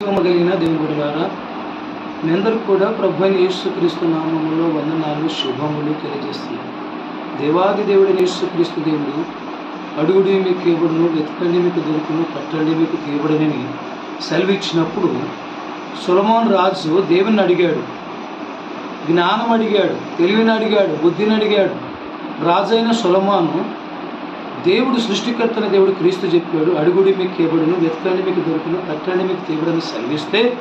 కలిగిన దేవుని బిడ్డలారా మీ అందరికీ కూడా ప్రభు అయిన యేసుక్రీస్తు నామంలో వందనాలు శుభములు తెలియజేస్తున్నాను దేవాది దేవుడైన యేసుక్రీస్తు దేవుడు అడుగుడి మీకు ఇవ్వడును వెతకండి మీకు దొరుకును పట్టండి మీకు తీయబడనని సెలవిచ్చినప్పుడు సులమోన్ రాజు దేవుని అడిగాడు. జ్ఞానం అడిగాడు తెలివిని అడిగాడు బుద్ధిని అడిగాడు రాజైన సులమాను దేవుడు సృష్టికర్తన దేవుడు క్రీస్తు చెప్పాడు అడుగుడి మీకు కేబడును వెతకాన్ని మీకు దొరుకును కట్టండి మీకు తీయబడని సెలవిస్తే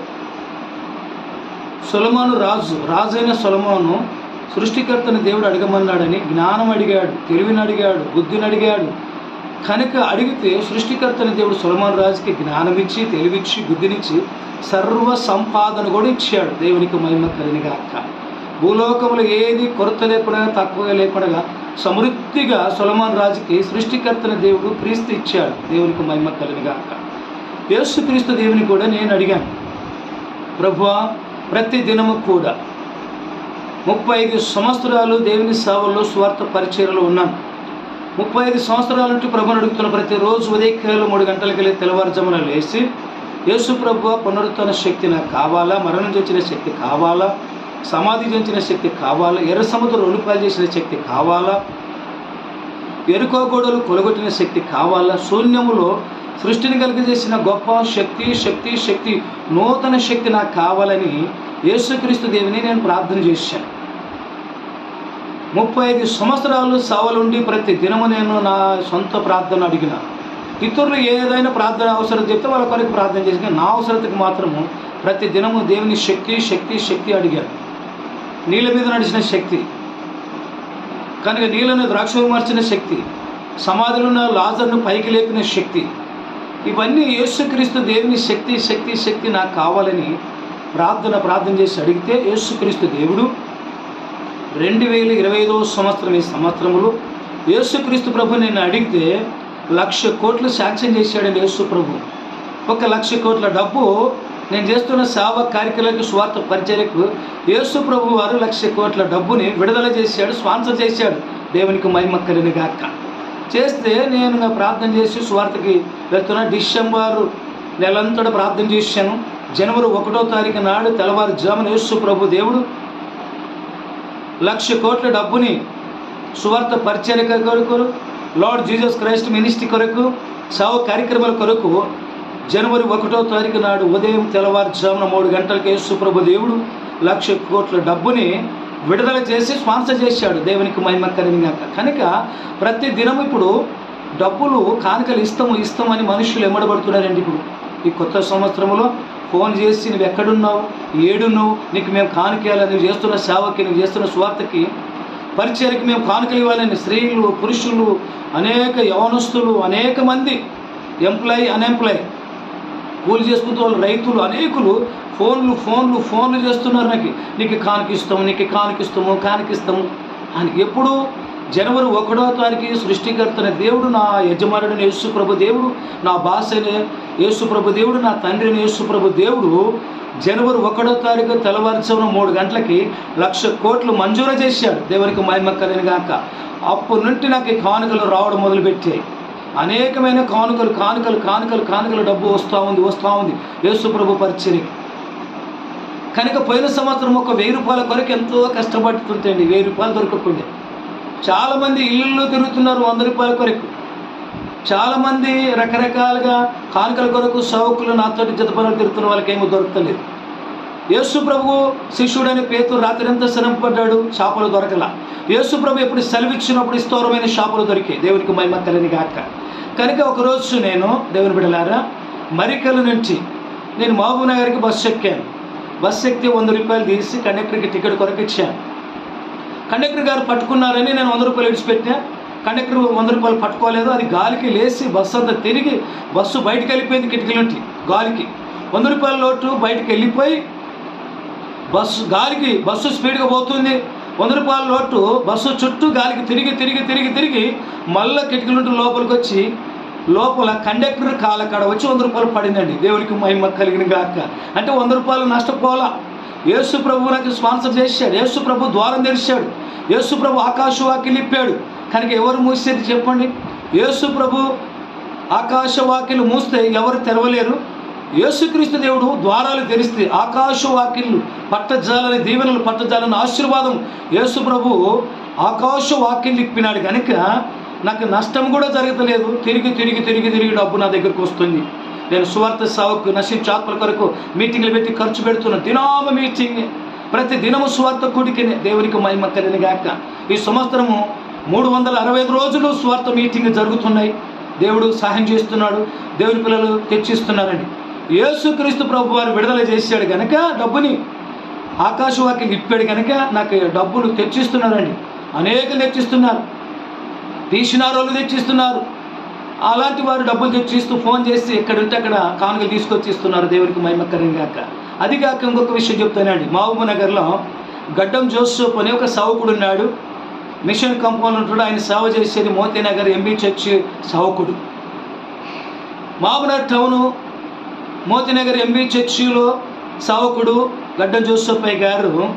సొలమాను రాజు రాజైన సొలమాను సృష్టికర్తని దేవుడు అడగమన్నాడని జ్ఞానం అడిగాడు తెలివిని అడిగాడు బుద్ధిని అడిగాడు. కనుక అడిగితే సృష్టికర్తని దేవుడు సొలమాను రాజుకి జ్ఞానమిచ్చి తెలివిచ్చి బుద్ధినిచ్చి సర్వ సంపాదన కూడా ఇచ్చాడు. దేవునికి మహిమ కలినిగాక భూలోకంలో ఏది కొరత లేకుండా తక్కువ లేకుండా సమృద్ధిగా సొలమాన్ రాజుకి సృష్టికర్తన దేవుడు క్రీస్తు ఇచ్చాడు. దేవునికి మహిమ కలినిగాక యేసు క్రీస్తు దేవుని కూడా నేను అడిగాను. ప్రభువా ప్రతి దినము కూడా ముప్పై ఐదు సంవత్సరాలు దేవుని సేవల్లో స్వార్థ పరిచయలో ఉన్నాను. ముప్పై ఐదు సంవత్సరాల నుండి ప్రభుని అడుగుతున్న ప్రతిరోజు ఉదయకాలు మూడు గంటలకి వెళ్ళి తెల్లవారుజామున లేచి యేసు ప్రభు పునరుత్న శక్తి నాకు కావాలా? మరణం చేసిన శక్తి కావాలా? సమాధి చేసిన శక్తి కావాలా? ఎర్ర సముద్రం రుణిపాలు చేసిన శక్తి కావాలా? ఎరుకో గోడలు కొలగొట్టిన శక్తి కావాలా? శూన్యములో సృష్టిని కలిగజేసిన గొప్ప శక్తి శక్తి శక్తి నూతన శక్తి నాకు కావాలని యేసుక్రీస్తు దేవిని నేను ప్రార్థన చేశాను. ముప్పై ఐదు సంవత్సరాలు సవాలుండి ప్రతి దినము నేను నా సొంత ప్రార్థన అడిగిన. ఇతరులు ఏదైనా ప్రార్థన అవసరం చెప్తే వాళ్ళ కొరకు ప్రార్థన చేసిన నా అవసరతకు మాత్రము ప్రతి దినము దేవుని శక్తి శక్తి శక్తి అడిగాను. నీళ్ళ మీద నడిచిన శక్తి. కనుక నీళ్ళను ద్రాక్ష మార్చిన శక్తి సమాధిలో లాజర్ను పైకి లేపిన శక్తి ఇవన్నీ యేసుక్రీస్తు దేవుని శక్తి శక్తి శక్తి నాకు కావాలని ప్రార్థన ప్రార్థన చేసి అడిగితే యేసుక్రీస్తు దేవుడు రెండు వేల ఇరవై ఐదవ సంవత్సరం ఈ సంవత్సరంలో యేసుక్రీస్తు ప్రభు నేను అడిగితే లక్ష కోట్లు శాంక్షన్ చేశాడు యేసు ప్రభు ఒక లక్ష కోట్ల డబ్బు నేను చేస్తున్న సేవ కార్యక్రమాలకు స్వార్థ పరిచర్యకు యేసు ప్రభు వారు లక్ష కోట్ల డబ్బుని విడుదల చేశాడు స్పాన్సర్ చేశాడు. దేవునికి మహిమ కలిని గాక. చేస్తే నేను ప్రార్థన చేసి స్వార్థకి వెళ్తున్న. డిసెంబర్ నెలంతటా ప్రార్థన చేశాను. జనవరి ఒకటో తారీఖు నాడు తెల్లవారుజామున యేసు ప్రభు దేవుడు లక్ష కోట్ల డబ్బుని సువార్త పరిచర్య కొరకు లార్డ్ జీసస్ క్రైస్ట్ మినిస్ట్రీ కొరకు సేవ కార్యక్రమాల కొరకు జనవరి ఒకటో తారీఖు నాడు ఉదయం తెల్లవారుజామున మూడు గంటలకే సుప్రభు దేవుడు లక్ష కోట్ల డబ్బుని విడుదల చేసి స్పాన్సర్ చేశాడు దేవునికి మహిమ కలిగినాక. కనుక ప్రతి దినం ఇప్పుడు డబ్బులు కానుకలు ఇస్తాము ఇస్తామని మనుషులు ఎమ్మడబడుతున్నారండి ఇప్పుడు. ఈ కొత్త సంవత్సరంలో ఫోన్ చేసి నువ్వు ఎక్కడున్నావు? ఏడున్నావు? నీకు మేము కానుకేయాలి నువ్వు చేస్తున్న సేవకి నువ్వు చేస్తున్న స్వార్థకి పరిచయకి మేము కానుకలు ఇవ్వాలని స్త్రీలు పురుషులు అనేక యవనస్తులు అనేక మంది ఎంప్లాయీ అన్ఎంప్లాయీ కూలి చేసుకుంటూ వాళ్ళు రైతులు అనేకులు ఫోన్లు ఫోన్లు ఫోన్లు చేస్తున్నారు నాకు. నీకు కానికిస్తాము నీకు కానికిస్తాము కానికిస్తాము అని ఎప్పుడు జనవరి ఒకటో తారీఖు సృష్టికర్తన దేవుడు నా యజమానుడిని యేసుప్రభు దేవుడు నా బాస్ అయిన యేసుప్రభు దేవుడు నా తండ్రిని యేసుప్రభు దేవుడు జనవరి ఒకటో తారీఖు తెల్లవారుజామున మూడు గంటలకి లక్ష కోట్లు మంజూరు చేశాడు. దేవునికి మహిమ కలిగిన గాక. అప్పటి నుండి నాకు కానుకలు రావడం మొదలుపెట్టాయి. అనేకమైన కానుకలు కానుకలు కానుకలు కానుకలు డబ్బు వస్తూ ఉంది వస్తూ ఉంది. యేసుప్రభు పరిచర్యకి కనుక పోయిన సంవత్సరం ఒక వెయ్యి రూపాయల కొరకు ఎంతో కష్టపడుతుంటండి వెయ్యి రూపాయలు దొరకకుండా. చాలామంది ఇళ్ళల్లో తిరుగుతున్నారు వంద రూపాయల కొరకు. చాలామంది రకరకాలుగా కానుకల కొరకు సౌకులు నాతోటి జతపనులు తిరుగుతున్న వాళ్ళకి ఏమీ దొరకలేదు. యేసు ప్రభు శిష్యుడని పేతురు రాత్రంతా శ్రమపడ్డాడు చేపలు దొరకల. యేసు ప్రభు ఎప్పుడు సెలవిచ్చినప్పుడు స్థూరమైన చేపలు దొరికాయి దేవునికి మహిమ కలిని గాక. కనుక ఒకరోజు నేను దేవుని బిడలారా మరికల నుంచి నేను మహబూబ్ నగర్కి బస్సు ఎక్కాను. బస్సు ఎక్కితే వంద రూపాయలు తీసి కండక్టర్కి టికెట్ కొరకు ఇచ్చాను కండక్టర్ గారు పట్టుకున్నారని నేను వంద రూపాయలు విడిచిపెట్టా. కండక్టర్ వంద రూపాయలు పట్టుకోలేదు. అది గాలికి లేచి బస్సు అంతా తిరిగి బస్సు బయటకు వెళ్ళిపోయింది కిటికీ నుండి. గాలికి. వంద రూపాయల లోటు బయటికి వెళ్ళిపోయి బస్సు గాలికి బస్సు స్పీడ్గా పోతుంది. వంద రూపాయల లోటు బస్సు చుట్టూ గాలికి తిరిగి తిరిగి తిరిగి తిరిగి మళ్ళీ కిటికీలుంటూ లోపలికి వచ్చి లోపల కండక్టర్ కాలకాడ వచ్చి వంద రూపాయలు పడిందండి. దేవునికి మహిమ కలిగిన గాక. అంటే వంద రూపాయలు నష్టపోలా యేసు ప్రభు నాకు స్పాన్సర్ చేశాడు. యేసు ప్రభు ద్వారం తెరిచాడు. యేసు ప్రభు ఆకాశవాకి కనుక ఎవరు మూసేది చెప్పండి? యేసు ప్రభు ఆకాశవాకిలు మూస్తే ఎవరు తెరవలేరు? యేసుక్రీస్తు దేవుడు ద్వారాలు తెరిస్తే ఆకాశ వాకిళ్ళు పట్టజాలని దీవెనలు పట్టజాలని ఆశీర్వాదం. యేసు ప్రభు ఆకాశ వాకిళ్ళు ఇప్పినాడు కనుక నాకు నష్టం కూడా జరగట్లేదు తిరిగి తిరిగి తిరిగి తిరిగి డబ్బు నా దగ్గరకు వస్తుంది. నేను సువార్త సావుకు నశించు ఆత్మల కొరకు మీటింగ్లు పెట్టి ఖర్చు పెడుతున్నాను దినామ మీటింగ్. ప్రతి దినము స్వార్థ కూడికి దేవునికి మహిమ కలిగిన గాక ఈ సంవత్సరము మూడు వందల అరవై ఐదు రోజులు స్వార్థ మీటింగ్ జరుగుతున్నాయి. దేవుడు సహాయం చేస్తున్నాడు. దేవుని పిల్లలు తెచ్చిస్తున్నారండి. యేసుక్రీస్తు ప్రభు వారు విడుదల చేశాడు కనుక డబ్బుని ఆకాశవాక్యం ఇప్పాడు కనుక నాకు డబ్బులు తెచ్చిస్తున్నారండి. అనేకలు తెచ్చిస్తున్నారు. తీసిన రోజులు తెచ్చిస్తున్నారు. అలాంటి వారు డబ్బులు తెచ్చిస్తూ ఫోన్ చేసి ఎక్కడుంటే అక్కడ కానుకలు తీసుకొచ్చి ఇస్తున్నారు దేవునికి మహిమకరం కాక అది కాక ఇంకొక విషయం చెప్తానండి. మహబూబ్ నగర్లో గడ్డం జోసెఫ్ అనే ఒక సౌకుడు ఉన్నాడు. మిషన్ కంపౌండ్ ఉంటాడు. ఆయన సేవ చేసేది మోతీనగర్ ఎంబీ సావుకుడు సౌకుడు. మహబూబ్నగర్ టౌను మోతినగర్ ఎంబీ చర్చిలో సావకుడు గడ్డం జోసప్పయ్య గారు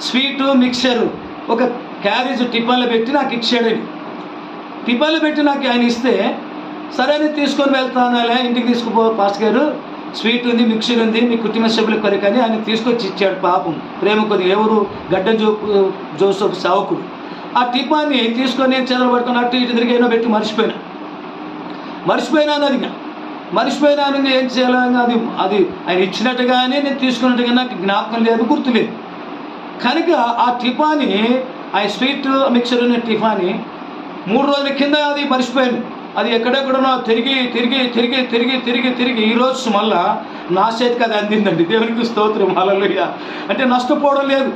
స్వీటు మిక్సరు ఒక క్యారేజ్ టిఫన్లో పెట్టి నాకు ఇచ్చాడని టిఫన్లో పెట్టి నాకు ఆయన ఇస్తే సరే అని తీసుకొని వెళ్తానులే ఇంటికి తీసుకుపో పాస్ గారు. స్వీట్ ఉంది మిక్చర్ ఉంది మీ కుటుంబ సభ్యుల కొరకు అని ఆయన తీసుకొచ్చి ఇచ్చాడు పాపం. ప్రేమ కొద్ది ఎవరు? గడ్డ జో జోసఫ్ సావకుడు. ఆ టిఫాన్ని తీసుకొని నేను చెదలు పట్టుకున్నట్టు ఇటు తిరిగి ఏమో పెట్టి మర్చిపోయినా. మర్చిపోయినా అది ఇంకా. మర్చిపోయినాను ఇంకా ఏం చేయాలో అది అది ఆయన ఇచ్చినట్టుగానే నేను తీసుకున్నట్టుగా నాకు జ్ఞాపకం లేదు గుర్తు లేదు కనుక ఆ టిఫాని ఆ స్వీట్ మిక్చర్ ఉన్న టిఫాని మూడు రోజుల కింద అది మర్చిపోయాను. అది ఎక్కడెక్కడనో తిరిగి తిరిగి తిరిగి తిరిగి తిరిగి తిరిగి ఈ రోజు మళ్ళా నా చేతికి అది అందిందండి. దేవునికి స్తోత్రం. హల్లెలూయా. అంటే నష్టపోవడం లేదు.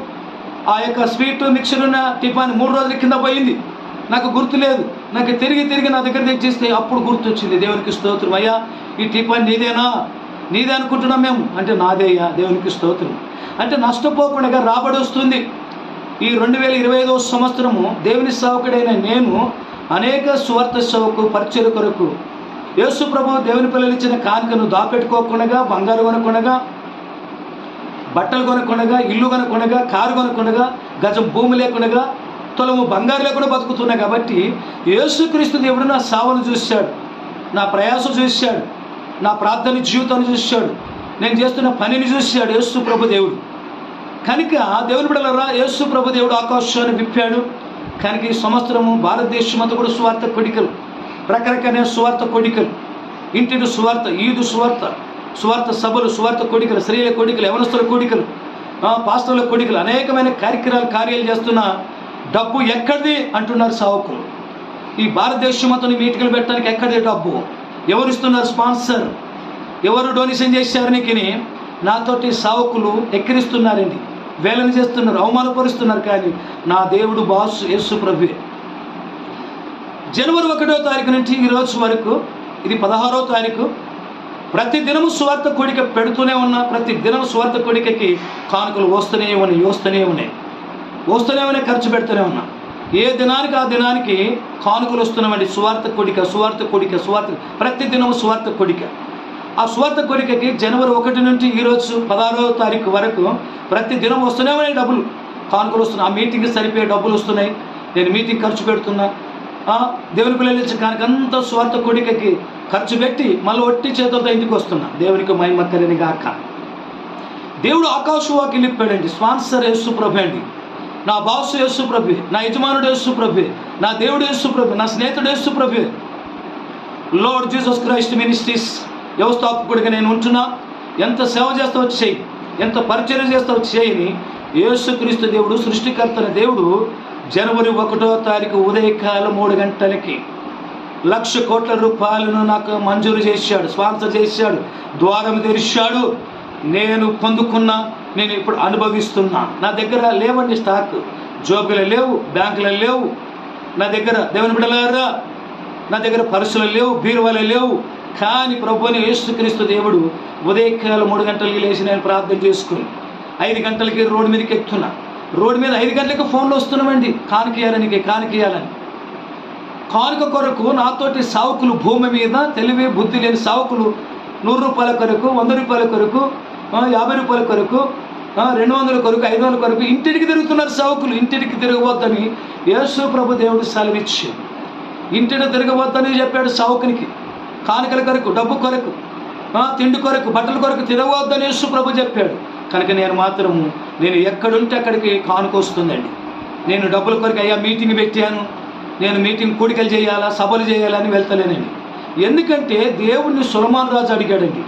ఆ యొక్క స్వీట్ మిక్చర్ ఉన్న టిఫాన్ మూడు రోజుల కింద పోయింది. నాకు గుర్తు లేదు నాకు తిరిగి తిరిగి నా దగ్గర తెచ్చిస్తే అప్పుడు గుర్తు వచ్చింది దేవునికి స్తోత్రం. అయ్యా ఈ టిఫన్ నీదేనా? నీదే అనుకుంటున్నాం మేము. అంటే నాదేయ్యా దేవునికి స్తోత్రం. అంటే నష్టపోకుండా రాబడి వస్తుంది. ఈ రెండు వేల ఇరవై ఐదవ సంవత్సరము దేవుని సేవకుడైన నేను అనేక స్వార్థ సేవకు పరిచయ కొరకు యేసు ప్రభు దేవుని పిల్లలు ఇచ్చిన కానుకను దాపెట్టుకోకుండా బంగారు కొనకుండా బట్టలు కొనకుండగా ఇల్లు కొనకుండగా కారు కొనకుండగా గజం భూమి లేకుండగా తొలము బంగారు లేకుండా బతుకుతున్నా కాబట్టి యేసుక్రీస్తు దేవుడు నా సావను చూశాడు. నా ప్రయాసం చూశాడు. నా ప్రార్థన జీవితాన్ని చూశాడు. నేను చేస్తున్న పనిని చూశాడు యేసు ప్రభు దేవుడు. కనుక దేవుని బిడలరా యేసు ప్రభు దేవుడు ఆకాశాన్ని విప్పాడు. కనుక ఈ సంవత్సరము భారతదేశం అంతా కూడా సువార్త కొడికలు. రకరకాల సువార్త కొడికలు. ఇంటిని సువార్త ఈదు సువార్త సువార్త సభలు సువార్త కొడికలు స్త్రీల కొడికలు యవనస్తుల కొడికలు పాస్టర్ల కొడికలు అనేకమైన కార్యక్రమాలు కార్యాలు చేస్తున్న డబ్బు ఎక్కడిది? అంటున్నారు సావకులు. ఈ భారతదేశం అతను మీటికలు పెట్టడానికి ఎక్కడిది డబ్బు? ఎవరు ఇస్తున్నారు స్పాన్సర్? ఎవరు డొనేషన్ చేశారు నీకుని? నాతోటి సావకులు ఎక్కిరిస్తున్నారండి. వేలన చేస్తున్నారు అవమానపరుస్తున్నారు కానీ నా దేవుడు బాసు యేసు ప్రభువే. జనవరి ఒకటో తారీఖు నుంచి ఈ రోజు వరకు ఇది పదహారో తారీఖు ప్రతి దినము స్వార్థ కోడిక పెడుతూనే ఉన్నా ప్రతి దినం స్వార్థ కోడికకి కానుకలు వస్తూనే ఉన్నాయి వస్తూనే ఉన్నాయి. వస్తూనే ఉన్నాయి ఖర్చు పెడుతూనే ఉన్నా. ఏ దినానికి ఆ దినానికి కానుకలు వస్తున్నామండి సువార్త కొడిక సువార్త కొడిక సువార్త ప్రతి దినం సువార్త కొడిక. ఆ సువార్త కొడికకి జనవరి ఒకటి నుంచి ఈరోజు పదహారో తారీఖు వరకు ప్రతి దినం వస్తూనే ఉన్నాయి డబ్బులు. కానుకలు వస్తున్నాయి. ఆ మీటింగ్కి సరిపోయే డబ్బులు వస్తున్నాయి. నేను మీటింగ్ ఖర్చు పెడుతున్నా. దేవుని పిల్లలు ఇచ్చిన కానికంతా స్వార్థ కొడికకి ఖర్చు పెట్టి మళ్ళీ ఒట్టి చేతులతో ఇంటికి వస్తున్నా. దేవునికి మహిమ కలిని గాక. దేవుడు ఆకాశవాకి లిప్పాడండి స్పాన్సర్ యేసు ప్రభు అండి. నా బాస్ యేసు ప్రభు నా యజమానుడు యేసు ప్రభు నా దేవుడు యేసు ప్రభు నా స్నేహితుడు యేసు ప్రభు. లార్డ్ జీసస్ క్రైస్ట్ మినిస్ట్రీస్ వ్యవస్థాపకుడిగా నేను ఉంటున్నా. ఎంత సేవ చేస్తా వచ్చి చేయి ఎంత పరిచయం చేస్తా వచ్చి చేయని యేసుక్రీస్తు దేవుడు సృష్టికర్తన దేవుడు జనవరి ఒకటో తారీఖు ఉదయకాలం మూడు గంటలకి లక్ష కోట్ల రూపాయలను నాకు మంజూరు చేశాడు స్పాన్సర్ చేశాడు ద్వారం తెరిచాడు. నేను పొందుకున్నా నేను ఇప్పుడు అనుభవిస్తున్నాను నా దగ్గర లేవండి స్టాక్. జోబులు లేవు బ్యాంకులు లేవు. నా దగ్గర దేవుని బిడ్డలారా నా దగ్గర పర్సులు లేవు బీరువాలు లేవు. కానీ ప్రభుని యేసుక్రీస్తు దేవుడు ఉదయకాలం మూడు గంటలకి లేచి నేను ప్రార్థన చేసుకుని ఐదు గంటలకి రోడ్డు మీదకి ఎక్కుతున్నా. రోడ్డు మీద ఐదు గంటలకి ఫోన్లు వస్తున్నామండి. కానుకేయాలని కానుకేయాలని. కానుక కొరకు నాతోటి సావుకులు భూమి మీద తెలివి బుద్ధి లేని సావుకులు నూరు రూపాయల కొరకు వంద రూపాయల కొరకు యాభై రూపాయల కొరకు రెండు వందల కొరకు ఐదు వందల కొరకు ఇంటికి తిరుగుతున్నారు సావుకులు. ఇంటికి తిరగవద్దని యేసు ప్రభు దేవుడు సెలవిచ్చి ఇంటిని తిరగవద్దని చెప్పాడు సావుకునికి. కానుకల కొరకు డబ్బు కొరకు తిండి కొరకు బట్టల కొరకు తిరగవద్దని యేసు ప్రభు చెప్పాడు. కనుక నేను మాత్రము నేను ఎక్కడుంటే అక్కడికి కానుకొస్తుందండి నేను డబ్బుల కొరకు అయ్యా మీటింగ్ పెట్టాను. నేను మీటింగ్ కూడికలు చేయాలా సభలు చేయాలని వెళ్తలేనండి. ఎందుకంటే దేవుణ్ణి సులమాన్ రాజు అడిగాడండి.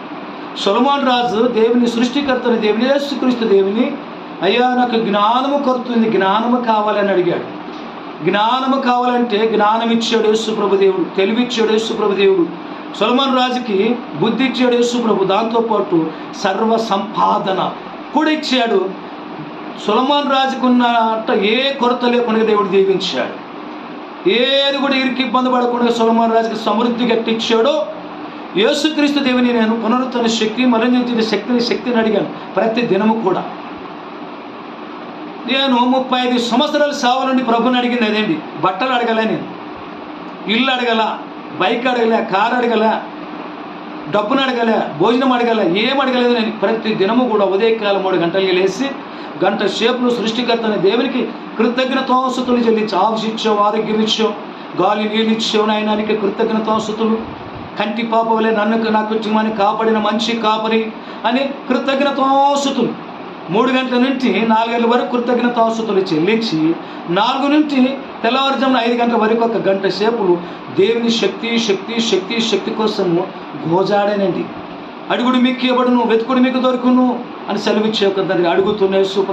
సొలమాన్ రాజు దేవుని సృష్టికర్తని దేవుని యేసుక్రీస్తు దేవుని అయ్యా నాకు జ్ఞానము కొరుతుంది జ్ఞానము కావాలని అడిగాడు. జ్ఞానము కావాలంటే జ్ఞానం ఇచ్చాడు యేసుప్రభు దేవుడు తెలివి ఇచ్చాడు యేసుప్రభు దేవుడు. సొలమాన్ రాజుకి బుద్ధి ఇచ్చాడు యేసుప్రభు. దాంతోపాటు సర్వ సంపాదన కూడా ఇచ్చాడు. సొలమాన్ రాజుకున్నట్ట ఏ కొరత లేకుండా దేవుడు దీవించాడు. ఏది కూడా ఇరికి ఇబ్బంది పడకుండా సొలమాన్ రాజుకి సమృద్ధి గట్టిచ్చాడో యేసుక్రీస్తు దేవుని నేను పునరుద్ధరణ శక్తి మరణించిన శక్తిని శక్తిని అడిగాను. ప్రతి దినము కూడా. నేను ముప్పై ఐదు సంవత్సరాల సేవ నుండి ప్రభుని అడిగింది అదేంటి? బట్టలు అడగలే నేను. ఇల్లు అడగల బైక్ అడగలే కారు అడగలే డబ్బును అడగలే భోజనం అడగలే ఏం అడగలేదు నేను. ప్రతి దినము కూడా ఉదయకాలం మూడు గంటలకి లేచి గంట సేపులు సృష్టికర్తని దేవునికి కృతజ్ఞతాసుతులు చెల్లించి ఆవుసి ఆరోగ్యం ఇచ్చావు గాలి నీళ్ళు ఇచ్చావు నాయనానికి కృతజ్ఞతాసుతులు కంటి పాప నన్ను నాకు జీవాన్ని కాపాడిన మంచి కాపరి అని కృతజ్ఞతాసుతులు మూడు గంటల నుంచి నాలుగు గంటల వరకు కృతజ్ఞతాసుతులు చెల్లించి నాలుగు నుంచి తెల్లవారుజామున ఐదు గంటల వరకు ఒక గంట సేపులు దేవుని శక్తి శక్తి శక్తి శక్తి కోసము గోజాడానండి. అడుగుడు మీకు ఇవ్వడును వెతుకుడు మీకు దొరుకును అని సెలవిచ్చే ఒక దానికి అడుగుతున్న యేసు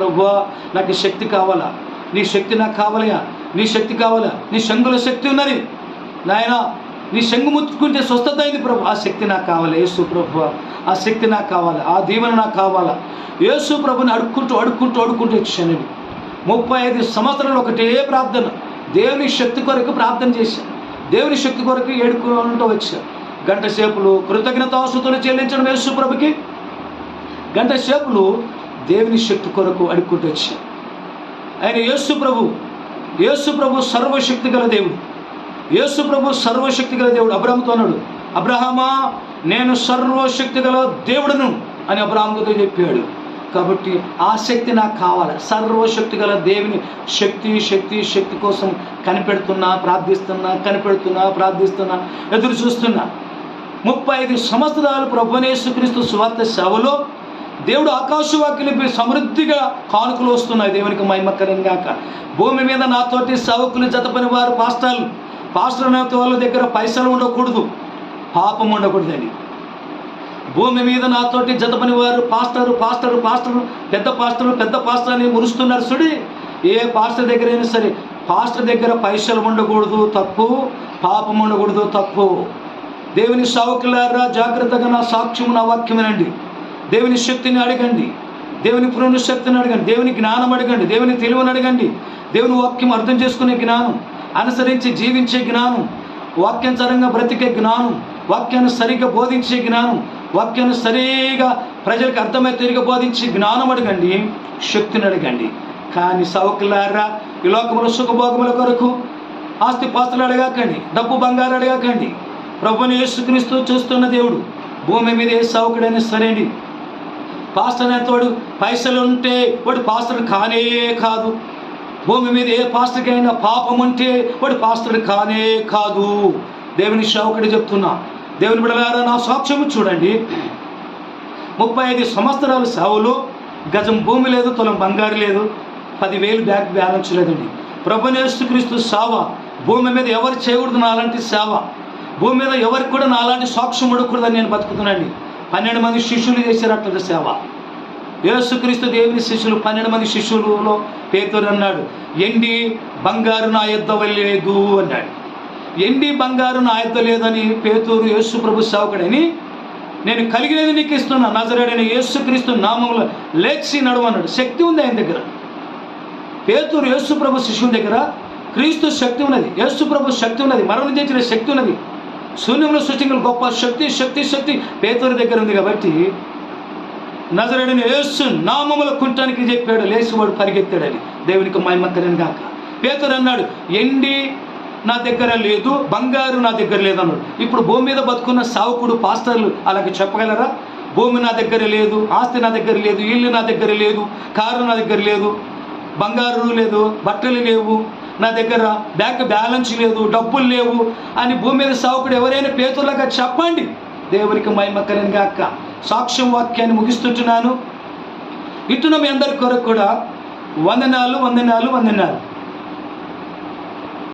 నాకు శక్తి కావాలా? నీ శక్తి నాకు కావాలయా నీ శక్తి కావాలా? నీ శంగుల శక్తి ఉన్నది. నాయనా నీ శంగు ముట్టుకుంటే స్వస్థత అయింది ప్రభు. ఆ శక్తి నాకు కావాలి. యేసు ప్రభు ఆ శక్తి నాకు కావాలి. ఆ దీవెన నాకు కావాలా? యేసు ప్రభుని అడుక్కుంటూ అడుక్కుంటూ అడుక్కుంటూ వచ్చానండి ముప్పై ఐదు సంవత్సరాలు ఒకటే ప్రార్థన. దేవుని శక్తి కొరకు ప్రార్థన చేశాను దేవుని శక్తి కొరకు ఏడుకుంటూ వచ్చాను గంట సేపులు కృతజ్ఞతాసుతులు చెల్లించడం యేసు ప్రభుకి. గంట సేపులు దేవుని శక్తి కొరకు అడుక్కుంటూ వచ్చాను ఆయన యేసు ప్రభు యేసు ప్రభు సర్వశక్తి గల దేవుడు. యేసు ప్రభు సర్వశక్తి గల దేవుడు. అబ్రహంతో అన్నాడు అబ్రహమా నేను సర్వశక్తి గల దేవుడును అని అబ్రహాముతో చెప్పాడు. కాబట్టి ఆ శక్తి నాకు కావాలి. సర్వశక్తి గల దేవుని శక్తి శక్తి శక్తి కోసం కనిపెడుతున్నా ప్రార్థిస్తున్నా కనిపెడుతున్నా ప్రార్థిస్తున్నా ఎదురు చూస్తున్నా. ముప్పై ఐదు సంవత్సరాలు ప్రభునేసుక్రీస్తు సువార్త సేవలో దేవుడు ఆకాశవాక్యులపై సమృద్ధిగా కానుకలు వస్తున్నాయి. దేవునికి మైమకరంగాక భూమి మీద నాతోటి సౌకులు జతపని వారు పాస్టాలు పాస్టర్ నాతో వాళ్ళ దగ్గర పైసలు ఉండకూడదు పాపం ఉండకూడదని. భూమి మీద నాతోటి జతపని వారు పాస్టరు పాస్టరు పాస్టరు పెద్ద పాస్టరు పెద్ద పాస్టర్ అని మురుస్తున్నారు సుడి ఏ పాస్టర్ దగ్గర అయినా సరే పాస్టర్ దగ్గర పైసలు ఉండకూడదు తప్పు. పాపం ఉండకూడదు తప్పు. దేవుని సావుకులారా జాగ్రత్తగా నా సాక్ష్యం నా వాక్యమేనండి దేవుని శక్తిని అడగండి. దేవుని పురుణ శక్తిని అడగండి. దేవుని జ్ఞానం అడగండి. దేవుని తెలివిని అడగండి. దేవుని వాక్యం అర్థం చేసుకునే జ్ఞానం. అనుసరించి జీవించే జ్ఞానం వాక్యానుసారంగా బ్రతికే జ్ఞానం వాక్యాన్ని సరిగ్గా బోధించే జ్ఞానం వాక్యాన్ని సరిగా ప్రజలకు అర్థమై తిరిగి బోధించే జ్ఞానం అడగండి శక్తిని అడగండి. కానీ సవకులారా ఈ లోకముల సుఖభోగముల కొరకు ఆస్తి పాస్తులు అడగాకండి డబ్బు బంగారు అడగాకండి. ప్రభుని యేసుక్రీస్తు చూస్తున్న దేవుడు భూమి మీద ఏ సౌకుడైనా సరేండి పాస్టర్ అనేతోడు పైసలు ఉంటే వాడు పాస్టర్ కానే కాదు. భూమి మీద ఏ పాస్టర్కైనా పాపం ఉంటే వాడు పాస్టర్ కానే కాదు. దేవుని సేవకుడు చెప్తున్నా. దేవుని బిడలారా నా సాక్ష్యము చూడండి. ముప్పై ఐదు సంవత్సరాల సావులు గజం భూమి లేదు తులం బంగారు లేదు పదివేలు బ్యాంక్ బ్యాలెన్స్ లేదండి. ప్రభునేసుక్రీస్తు సేవ భూమి మీద ఎవరు చేయకూడదు నాలాంటి సేవ. భూమి మీద ఎవరికి కూడా నాలాంటి సాక్ష్యం ఉండకూడదని నేను బతుకుతున్నాండి పన్నెండు మంది శిష్యులు చేశారు అట్లా సేవ. యేసుక్రీస్తు దేవుని శిష్యులు పన్నెండు మంది శిష్యులలో పేతురు అన్నాడు ఎండి బంగారు నా యొద్ద లేదు అన్నాడు. ఎండి బంగారు నా యొద్ద లేదని పేతూరు యేసు ప్రభు సావుకడని నేను కలిగినది నీకు ఇస్తున్నా నజరేడని యేసుక్రీస్తు నామంలో లేచి నడవన్నాడు శక్తి ఉంది ఆయన దగ్గర. పేతురు యేసు ప్రభు శిష్యుని దగ్గర క్రీస్తు శక్తి ఉన్నది యేసు ప్రభు శక్తి ఉన్నది మరణించిన శక్తి ఉన్నది. శూన్యంలో సృష్టించిన గొప్ప శక్తి శక్తి శక్తి పేతురు దగ్గర ఉంది కాబట్టి నజరడిని యేసు నామముల కుంటానికి చెప్పాడు లేచివాడు పరిగెత్తాడని. దేవునికి మహిమక్కరని కాక పేతురు అన్నాడు ఎండి నా దగ్గర లేదు బంగారు నా దగ్గర లేదు అన్నాడు. ఇప్పుడు భూమి మీద బతుకున్న సావుకుడు పాస్టర్లు అలాగే చెప్పగలరా? భూమి నా దగ్గర లేదు ఆస్తి నా దగ్గర లేదు ఇల్లు నా దగ్గర లేదు కారు నా దగ్గర లేదు బంగారు లేదు బట్టలు లేవు నా దగ్గర బ్యాంక్ బ్యాలెన్స్ లేదు డబ్బులు లేవు అని భూమి మీద సావుకుడు ఎవరైనా పేతులాగా చెప్పండి. దేవునికి మహిమ కలిగిన సాక్ష్యం వాక్యాన్ని ముగిస్తుంటున్నాను. ఇటున మీ అందరి కొరకు కూడా వందనాలు వందనాలు వందనాలు.